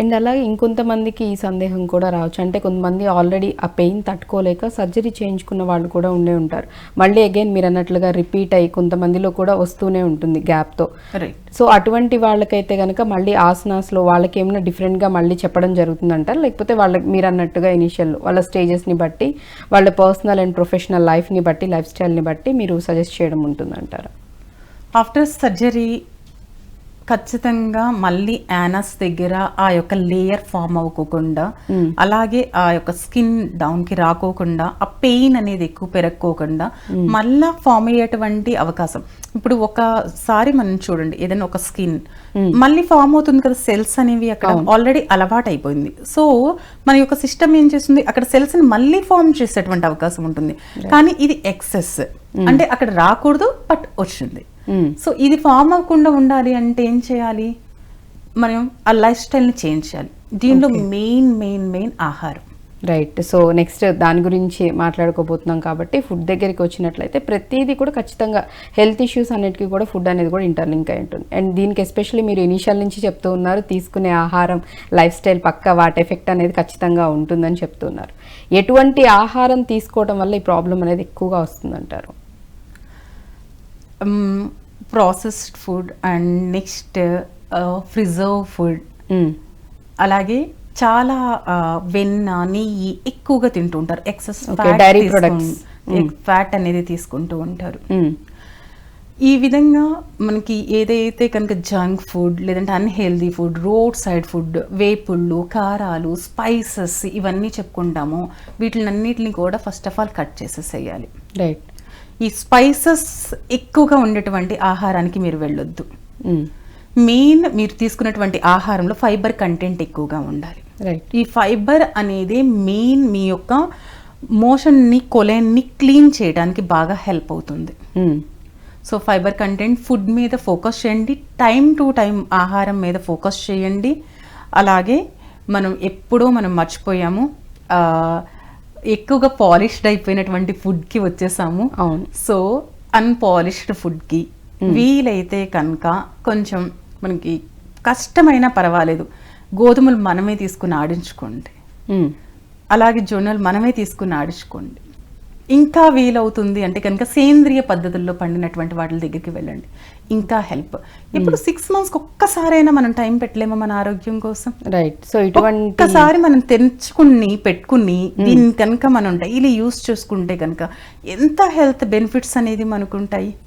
And అలాగే ఇంకొంతమందికి ఈ సందేహం కూడా రావచ్చు. అంటే కొంతమంది ఆల్రెడీ ఆ పెయిన్ తట్టుకోలేక సర్జరీ చేయించుకున్న వాళ్ళు కూడా ఉండే ఉంటారు. మళ్ళీ అగైన్ మీరు అన్నట్లుగా రిపీట్ అయ్యి కొంతమందిలో కూడా వస్తూనే ఉంటుంది గ్యాప్తో సో అటువంటి వాళ్ళకైతే కనుక మళ్ళీ ఆసనాస్లో వాళ్ళకి ఏమైనా డిఫరెంట్గా మళ్ళీ చెప్పడం జరుగుతుందంటారు లేకపోతే వాళ్ళకి మీరు అన్నట్టుగా ఇనిషియల్ వాళ్ళ స్టేజెస్ని బట్టి వాళ్ళ పర్సనల్ అండ్ ప్రొఫెషనల్ లైఫ్ని బట్టి లైఫ్ స్టైల్ని బట్టి మీరు సజెస్ట్ చేయడం ఉంటుందంటారా. ఆఫ్టర్ సర్జరీ ఖచ్చితంగా మళ్ళీ యానస్ దగ్గర ఆ యొక్క లేయర్ ఫామ్ అవ్వకోకుండా Hmm. అలాగే ఆ యొక్క స్కిన్ డౌన్కి రాకోకుండా ఆ పెయిన్ అనేది ఎక్కువ పెరగకోకుండా మళ్ళా ఫామ్ అయ్యేటువంటి అవకాశం. ఇప్పుడు ఒకసారి మనం చూడండి ఏదైనా ఒక స్కిన్ మళ్ళీ ఫామ్ అవుతుంది కదా సెల్స్ అనేవి అక్కడ ఆల్రెడీ అలవాటు అయిపోయింది సో మన యొక్క సిస్టమ్ ఏం చేస్తుంది? అక్కడ సెల్స్ని మళ్ళీ ఫామ్ చేసేటువంటి అవకాశం ఉంటుంది. కానీ ఇది ఎక్సెస్ అంటే అక్కడ రాకూడదు బట్ వచ్చింది. సో ఇది ఫామ్ అవ్వకుండా ఉండాలి అంటే ఏం చేయాలి? మనం ఆ లైఫ్ స్టైల్ని చేంజ్ చేయాలి. దీనిలో మెయిన్ మెయిన్ మెయిన్ ఆహారం. రైట్ సో నెక్స్ట్ దాని గురించి మాట్లాడుకోబోతున్నాం కాబట్టి ఫుడ్ దగ్గరికి వచ్చినట్లయితే ప్రతిదీ కూడా ఖచ్చితంగా హెల్త్ ఇష్యూస్ అన్నిటికీ కూడా ఫుడ్ అనేది కూడా ఇంటర్లింక్ అయి ఉంటుంది. అండ్ దీనికి ఎస్పెషల్లీ మీరు ఇనిషియల్ నుంచి చెప్తూ ఉన్నారు తీసుకునే ఆహారం లైఫ్ స్టైల్ పక్క వాటి ఎఫెక్ట్ అనేది ఖచ్చితంగా ఉంటుందని చెప్తున్నారు. ఎటువంటి ఆహారం తీసుకోవడం వల్ల ఈ ప్రాబ్లం అనేది ఎక్కువగా వస్తుందంటారు? Processed food and next preserve food. అలాగే చాలా వెన్న నెయ్యి ఎక్కువగా తింటూ ఉంటారు ఎక్సెస్. ఫ్యాట్ అనేది తీసుకుంటూ ఉంటారు మ్మ్. ఈ విధంగా మనకి ఏదైతే కనుక జంక్ ఫుడ్ లేదంటే unhealthy food road side food వేపుళ్ళు కారాలు స్పైసెస్ ఇవన్నీ చెప్పుకుంటామో వీటినన్నిటిని కూడా ఫస్ట్ ఆఫ్ ఆల్ కట్ చేసేసేయాలి రైట్ ఈ స్పైసెస్ ఎక్కువగా ఉండేటువంటి ఆహారానికి మీరు వెళ్ళొద్దు. మెయిన్ మీరు తీసుకున్నటువంటి ఆహారంలో ఫైబర్ కంటెంట్ ఎక్కువగా ఉండాలి. రైట్ ఈ ఫైబర్ అనేది మెయిన్ మీ యొక్క మోషన్ని కొలెన్ని క్లీన్ చేయడానికి బాగా హెల్ప్ అవుతుంది. సో ఫైబర్ కంటెంట్ ఫుడ్ మీద ఫోకస్ చేయండి. టైం టు టైం ఆహారం మీద ఫోకస్ చేయండి. అలాగే మనం ఎప్పుడో మనం మర్చిపోయాము. ఎక్కువగా పాలిష్డ్ అయిపోయినటువంటి ఫుడ్కి వచ్చేసాము. అవును. సో అన్పాలిష్డ్ ఫుడ్కి వీలైతే కనుక కొంచెం మనకి కష్టమైనా పర్వాలేదు. గోధుమలు మనమే తీసుకుని ఆడించుకోండి. మ్మ్. అలాగే జొన్నలు మనమే తీసుకుని ఆడించుకోండి. ఇంకా వీలవుతుంది అంటే కనుక సేంద్రియ పద్ధతుల్లో పండినటువంటి వాటి దగ్గరికి వెళ్ళండి. ఇంకా హెల్ప్. ఇప్పుడు సిక్స్ మంత్స్కి ఒక్కసారైనా మనం టైం పెట్టలేమా మన ఆరోగ్యం కోసం? రైట్ సో ఇటువంటి ఒక్కసారి మనం తెంచుకుని పెట్టుకుని దీన్ని కనుక మనం డైలీ యూస్ చేసుకుంటే కనుక ఎంత హెల్త్ బెనిఫిట్స్ అనేది మనకు ఉంటాయి?